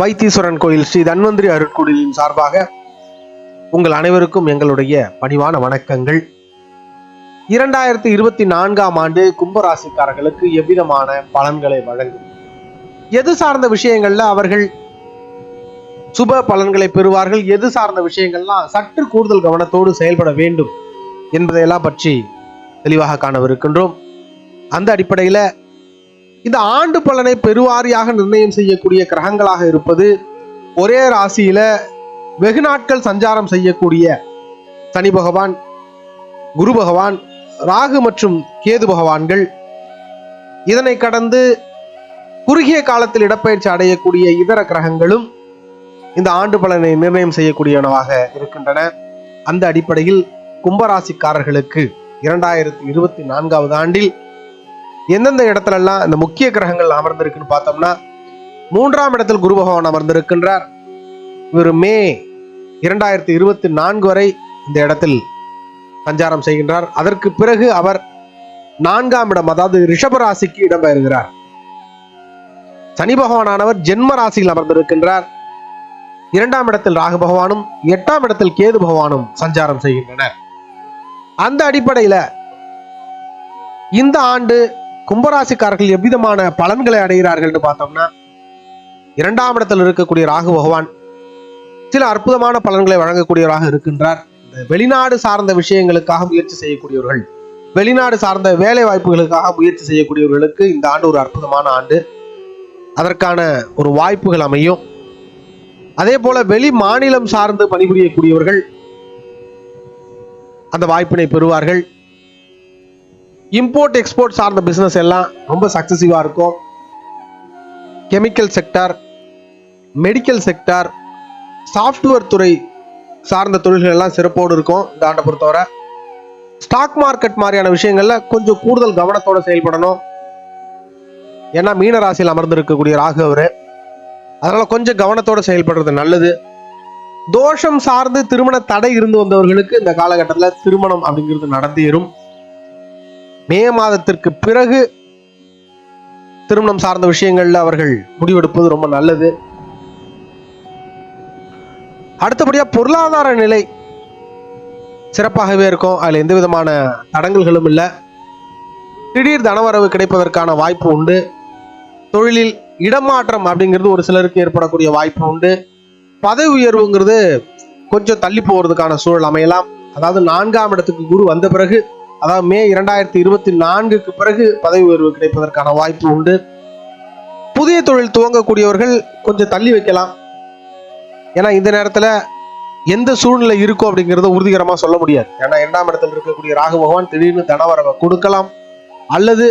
வைத்தீஸ்வரன் கோயில் ஸ்ரீ தன்வந்திரி அருட்குடிலின் சார்பாக உங்கள் அனைவருக்கும் எங்களுடைய பணிவான வணக்கங்கள். இரண்டாயிரத்தி இருபத்தி நான்காம் ஆண்டு கும்பராசிக்காரர்களுக்கு எவ்விதமான பலன்களை வழங்கும்? எது சார்ந்த விஷயங்கள்ல அவர்கள் சுப பலன்களை பெறுவார்கள்? எது சார்ந்த விஷயங்கள்லாம் சற்று கூடுதல் கவனத்தோடு செயல்பட வேண்டும் என்பதையெல்லாம் பற்றி தெளிவாக காணவிருக்கின்றோம். அந்த அடிப்படையில இந்த ஆண்டு பலனை பெருவாரியாக நிர்ணயம் செய்யக்கூடிய கிரகங்களாக இருப்பது ஒரே ராசியில வெகு நாட்கள் சஞ்சாரம் செய்யக்கூடிய சனி பகவான் குரு பகவான் ராகு மற்றும் கேது பகவான்கள். இதனை கடந்து குறுகிய காலத்தில் இடப்பெயர்ச்சி அடையக்கூடிய இதர கிரகங்களும் இந்த ஆண்டு பலனை நிர்ணயம் செய்யக்கூடியனவாக இருக்கின்றன. அந்த அடிப்படையில் கும்பராசிக்காரர்களுக்கு இரண்டாயிரத்தி இருபத்தி நான்காவது ஆண்டில் எந்தெந்த இடத்துலலாம் இந்த முக்கிய கிரகங்கள் அமர்ந்திருக்குன்னு பார்த்தோம்னா மூன்றாம் இடத்தில் குரு பகவான் அமர்ந்திருக்கின்றார். இவர் மே இரண்டாயிரத்தி இருபத்தி நான்கு வரை இந்த இடத்தில் சஞ்சாரம் செய்கின்றார். அதற்கு பிறகு அவர் நான்காம் இடம் அதாவது ரிஷப ராசிக்கு இடம்பெயர்கிறார். சனி பகவானானவர் ஜென்ம ராசியில் அமர்ந்திருக்கின்றார். இரண்டாம் இடத்தில் ராகு பகவானும் எட்டாம் இடத்தில் கேது பகவானும் சஞ்சாரம் செய்கின்றனர். அந்த அடிப்படையில இந்த ஆண்டு கும்பராசிக்காரர்கள் எவ்விதமான பலன்களை அடைகிறார்கள் பார்த்தோம்னா இரண்டாம் இடத்தில் இருக்கக்கூடிய ராகு பகவான் சில அற்புதமான பலன்களை வழங்கக்கூடியவராக இருக்கின்றார். இந்த வெளிநாடு சார்ந்த விஷயங்களுக்காக முயற்சி செய்யக்கூடியவர்கள் வெளிநாடு சார்ந்த வேலை வாய்ப்புகளுக்காக முயற்சி செய்யக்கூடியவர்களுக்கு இந்த ஆண்டு ஒரு அற்புதமான ஆண்டு. அதற்கான ஒரு வாய்ப்புகள் அமையும். அதே போல வெளி மாநிலம் சார்ந்து பணிபுரியக்கூடியவர்கள் அந்த வாய்ப்பினை பெறுவார்கள். இம்போர்ட் எக்ஸ்போர்ட் சார்ந்த பிஸ்னஸ் எல்லாம் ரொம்ப சக்ஸஸிவாக இருக்கும். Chemical sector medical sector software துறை சார்ந்த தொழில்கள் எல்லாம் சிறப்போடு இருக்கும் இந்த ஆண்டை பொறுத்தவரை. ஸ்டாக் மார்க்கெட் மாதிரியான விஷயங்களில் கொஞ்சம் கூடுதல் கவனத்தோடு செயல்படணும். ஏன்னா மீன ராசியில் அமர்ந்திருக்கக்கூடிய ராகு அதனால் கொஞ்சம் கவனத்தோடு செயல்படுறது நல்லது. தோஷம் சார்ந்து திருமண தடை இருந்து வந்தவர்களுக்கு இந்த காலகட்டத்தில் திருமணம் அப்படிங்கிறது நடந்தேறும். மே மாதத்திற்கு பிறகு திருமணம் சார்ந்த விஷயங்கள்ல அவர்கள் முடிவெடுப்பது ரொம்ப நல்லது. அடுத்தபடியாக பொருளாதார நிலை சிறப்பாகவே இருக்கும். அதில் எந்த விதமான தடங்கல்களும் இல்லை. திடீர் தனவரவு கிடைப்பதற்கான வாய்ப்பு உண்டு. தொழிலில் இடமாற்றம் அப்படிங்கிறது ஒரு சிலருக்கு ஏற்படக்கூடிய வாய்ப்பு உண்டு. பதவி உயர்வுங்கிறது கொஞ்சம் தள்ளி போகிறதுக்கான சூழல் அமையலாம். அதாவது நான்காம் இடத்துக்கு குரு வந்த பிறகு அதாவது மே இரண்டாயிரத்தி இருபத்தி நான்குக்கு பிறகு பதவி உயர்வு கிடைப்பதற்கான வாய்ப்பு உண்டு. புதிய தொழில் துவங்கக்கூடியவர்கள் கொஞ்சம் தள்ளி வைக்கலாம். ஏன்னா இந்த நேரத்தில் எந்த சூழ்நிலை இருக்கும் அப்படிங்கிறத உறுதிகரமாக சொல்ல முடியாது. ஏன்னா இரண்டாம் இடத்தில் இருக்கக்கூடிய ராகு பகவான் திடீர்னு தனவரவை கொடுக்கலாம். அல்லது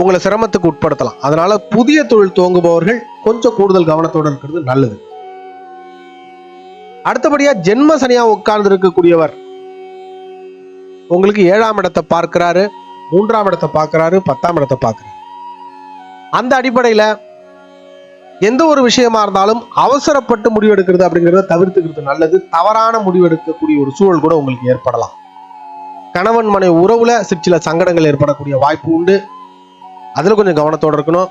உங்களை சிரமத்துக்கு உட்படுத்தலாம். அதனால புதிய தொழில் துவங்குபவர்கள் கொஞ்சம் கூடுதல் கவனத்தோடு இருக்கிறது நல்லது. அடுத்தபடியா ஜென்ம சனியா உட்கார்ந்து இருக்கக்கூடியவர் உங்களுக்கு ஏழாம் இடத்தை பார்க்கிறாரு மூன்றாம் இடத்தை பார்க்கிறாரு பத்தாம் இடத்தை பார்க்குறாரு. அந்த அடிப்படையில் எந்த ஒரு விஷயமா இருந்தாலும் அவசரப்பட்டு முடிவெடுக்கிறது அப்படிங்கிறத தவிர்த்துக்கிறது நல்லது. தவறான முடிவெடுக்கக்கூடிய ஒரு சூழல் கூட உங்களுக்கு ஏற்படலாம். கணவன் மனை உறவுல சிற்சில சங்கடங்கள் ஏற்படக்கூடிய வாய்ப்பு உண்டு. அதில் கொஞ்சம் கவனத்தோடு இருக்கணும்.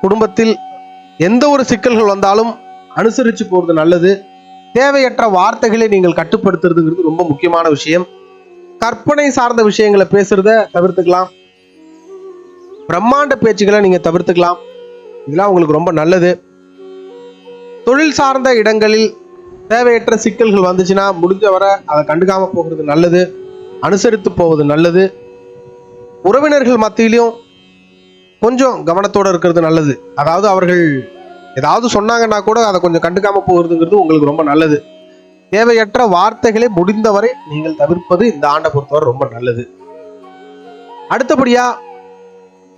குடும்பத்தில் எந்த ஒரு சிக்கல்கள் வந்தாலும் அனுசரித்து போகிறது நல்லது. தேவையற்ற வார்த்தைகளை நீங்கள் கட்டுப்படுத்துறதுங்கிறது ரொம்ப முக்கியமான விஷயம். கற்பனை சார்ந்த விஷயங்களை பேசுறத தவிர்த்துக்கலாம். பிரம்மாண்ட பேச்சுகளை நீங்க தவிர்த்துக்கலாம். இதெல்லாம் உங்களுக்கு ரொம்ப நல்லது. தொழில் சார்ந்த இடங்களில் தேவையற்ற சிக்கல்கள் வந்துச்சுன்னா முடிஞ்ச வரை அதை கண்டுக்காம போகிறது நல்லது. அனுசரித்து போவது நல்லது. உறவினர்கள் மத்தியிலையும் கொஞ்சம் கவனத்தோடு இருக்கிறது நல்லது. அதாவது அவர்கள் ஏதாவது சொன்னாங்கன்னா கூட அதை கொஞ்சம் கண்டுக்காம போகிறதுங்கிறது உங்களுக்கு ரொம்ப நல்லது. தேவையற்ற வார்த்தைகளை முடிந்தவரை நீங்கள் தவிர்ப்பது இந்த ஆண்டை பொறுத்தவரை ரொம்ப நல்லது. அடுத்தபடியா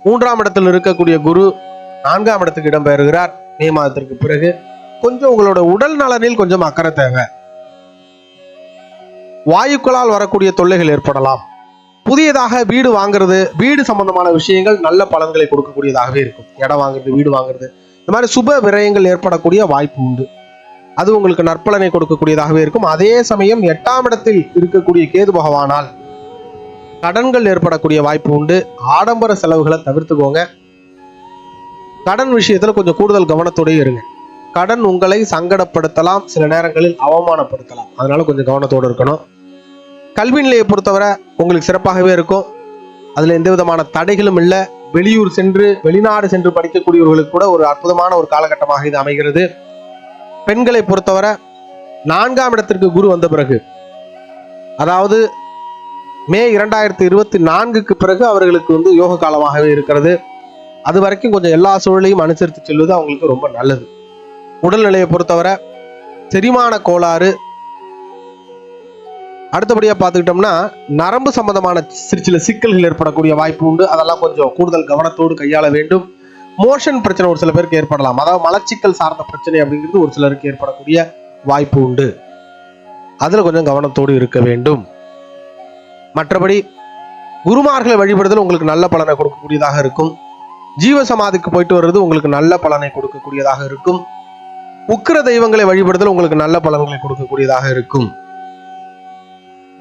மூன்றாம் இடத்தில் இருக்கக்கூடிய குரு நான்காம் இடத்துக்கு இடம்பெயர்கிறார். மே மாதத்திற்கு பிறகு. கொஞ்சம் உங்களோட உடல் நலனில் கொஞ்சம் அக்கறை தேவை. வாயுக்களால் வரக்கூடிய தொல்லைகள் ஏற்படலாம். புதியதாக வீடு வாங்குறது வீடு சம்பந்தமான விஷயங்கள் நல்ல பலன்களை கொடுக்கக்கூடியதாகவே இருக்கும். இடம் வாங்குறது வீடு வாங்குறது. இந்த மாதிரி சுப விரயங்கள் ஏற்படக்கூடிய வாய்ப்பு உண்டு. அது உங்களுக்கு நற்பலனை கொடுக்கக்கூடியதாகவே இருக்கும். அதே சமயம் எட்டாம் இடத்தில் இருக்கக்கூடிய கேது பகவானால் கடன்கள் ஏற்படக்கூடிய வாய்ப்பு உண்டு. ஆடம்பர செலவுகளை தவிர்த்துக்கோங்க. கடன் விஷயத்துல கொஞ்சம் கூடுதல் கவனத்தோடய இருங்க. கடன் உங்களை சங்கடப்படுத்தலாம். சில நேரங்களில் அவமானப்படுத்தலாம். அதனால கொஞ்சம் கவனத்தோடு இருக்கணும். கல்வி நிலையை பொறுத்தவரை உங்களுக்கு சிறப்பாகவே இருக்கும். அதுல எந்த விதமான தடைகளும் இல்லை. வெளியூர் சென்று வெளிநாடு சென்று படிக்கக்கூடியவர்களுக்கு கூட ஒரு அற்புதமான ஒரு காலகட்டமாக இது அமைகிறது. பெண்களை பொறுத்தவரை நான்காம் இடத்திற்கு குரு வந்த பிறகு அதாவது மே இரண்டாயிரத்தி இருபத்தி நான்குக்கு பிறகு அவர்களுக்கு வந்து யோக காலமாகவே இருக்கிறது. அது வரைக்கும் கொஞ்சம் எல்லா சூழலையும் அனுசரித்து செல்வது அவங்களுக்கு ரொம்ப நல்லது. உடல்நிலையை பொறுத்தவரை செரிமான கோளாறு. அடுத்தபடியாக பார்த்துக்கிட்டோம்னா நரம்பு சம்பந்தமான சிறு சில சிக்கல்கள் ஏற்படக்கூடிய வாய்ப்பு உண்டு. அதெல்லாம் கொஞ்சம் கூடுதல் கவனத்தோடு கையாள வேண்டும். மோஷன் பிரச்சனை ஒரு சில பேருக்கு ஏற்படலாம். அதாவது மலச்சிக்கல் சார்ந்த பிரச்சனை அப்படிங்கிறது ஒரு சிலருக்கு ஏற்படக்கூடிய வாய்ப்பு உண்டு. அதில் கொஞ்சம் கவனத்தோடு இருக்க வேண்டும். மற்றபடி குருமார்களை வழிபடுதல் உங்களுக்கு நல்ல பலனை கொடுக்கக்கூடியதாக இருக்கும். ஜீவசமாதிக்கு போயிட்டு வர்றது உங்களுக்கு நல்ல பலனை கொடுக்கக்கூடியதாக இருக்கும். உக்கிர தெய்வங்களை வழிபடுதல் உங்களுக்கு நல்ல பலன்களை கொடுக்கக்கூடியதாக இருக்கும்.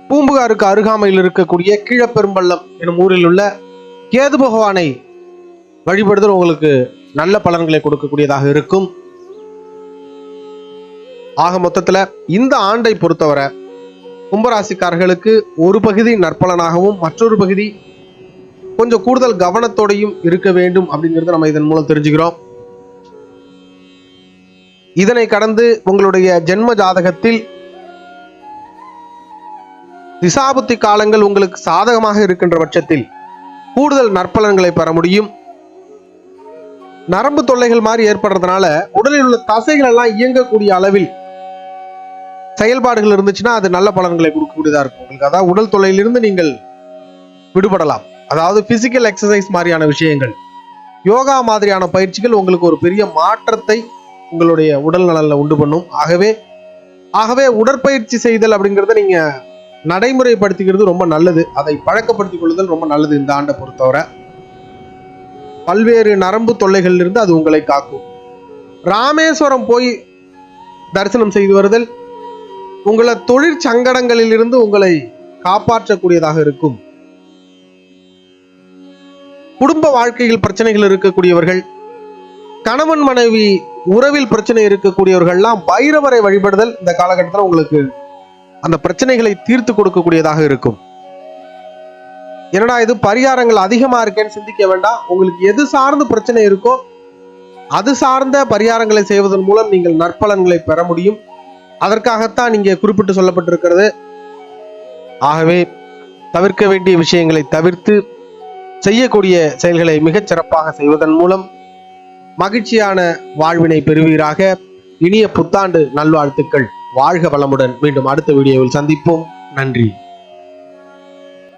பூம்புகாருக்கு அருகாமையில் இருக்கக்கூடிய கீழப்பெரும்பள்ளம் எனும் ஊரில் உள்ள கேது பகவானை வழிபடுதல் உங்களுக்கு நல்ல பலன்களை கொடுக்கக்கூடியதாக இருக்கும். ஆக மொத்தத்தில் இந்த ஆண்டை பொறுத்தவரை கும்பராசிக்காரர்களுக்கு ஒரு பகுதி நற்பலனாகவும் மற்றொரு பகுதி கொஞ்சம் கூடுதல் கவனத்தோடையும் இருக்க வேண்டும் அப்படிங்கிறத நம்ம இதன் மூலம் தெரிஞ்சுக்கிறோம். இதனை கடந்து உங்களுடைய ஜென்ம ஜாதகத்தில் திசாபுத்தி காலங்கள் உங்களுக்கு சாதகமாக இருக்கின்ற பட்சத்தில் கூடுதல் நற்பலன்களை பெற முடியும். நரம்பு தொல்லைகள் மாதிரி ஏற்படுறதுனால உடலில் உள்ள தசைகள் எல்லாம் இயங்கக்கூடிய அளவில் செயல்பாடுகள் இருந்துச்சுன்னா அது நல்ல பலன்களை கொடுக்கக்கூடியதா இருக்கும். உங்களுக்கு அதாவது உடல் தொல்லையிலிருந்து நீங்கள் விடுபடலாம். அதாவது பிசிக்கல் எக்ஸசைஸ் மாதிரியான விஷயங்கள். யோகா மாதிரியான பயிற்சிகள் உங்களுக்கு ஒரு பெரிய மாற்றத்தை உங்களுடைய உடல் நலனில் உண்டு பண்ணும். ஆகவே ஆகவே உடற்பயிற்சி செய்தல் அப்படிங்கிறத நீங்கள் நடைமுறைப்படுத்திக்கிறது ரொம்ப நல்லது. அதை பழக்கப்படுத்திக் கொள்ளுதல் ரொம்ப நல்லது இந்த ஆண்டை பொறுத்தவரை. பல்வேறு நரம்பு தொல்லைகளில் இருந்து அது உங்களை காக்கும். ராமேஸ்வரம் போய் தரிசனம் செய்து வருதல். உங்களை தொழிற்சங்கடங்களில் இருந்து உங்களை காப்பாற்றக்கூடியதாக இருக்கும். குடும்ப வாழ்க்கையில் பிரச்சனைகள் இருக்கக்கூடியவர்கள் கணவன் மனைவி உறவில் பிரச்சனை இருக்கக்கூடியவர்கள்லாம் பைரவரை வழிபடுதல் இந்த காலகட்டத்தில் உங்களுக்கு அந்த பிரச்சனைகளை தீர்த்து கொடுக்கக்கூடியதாக இருக்கும். என்னடா இது பரிகாரங்கள் அதிகமா இருக்கேன்னு சிந்திக்க வேண்டாம். உங்களுக்கு எது சார்ந்து பிரச்சனை இருக்கோ அது சார்ந்த பரிகாரங்களை செய்வதன் மூலம் நீங்கள் நற்பலன்களை பெற முடியும். அதற்காகத்தான் இங்கே குறிப்பிட்டு சொல்லப்பட்டிருக்கிறது. ஆகவே தவிர்க்க வேண்டிய விஷயங்களை தவிர்த்து செய்யக்கூடிய செயல்களை மிகச் சிறப்பாக செய்வதன் மூலம் மகிழ்ச்சியான வாழ்வினை பெறுவீராக. இனிய புத்தாண்டு நல்வாழ்த்துக்கள். வாழ்க வளமுடன். மீண்டும் அடுத்த வீடியோவில் சந்திப்போம். நன்றி.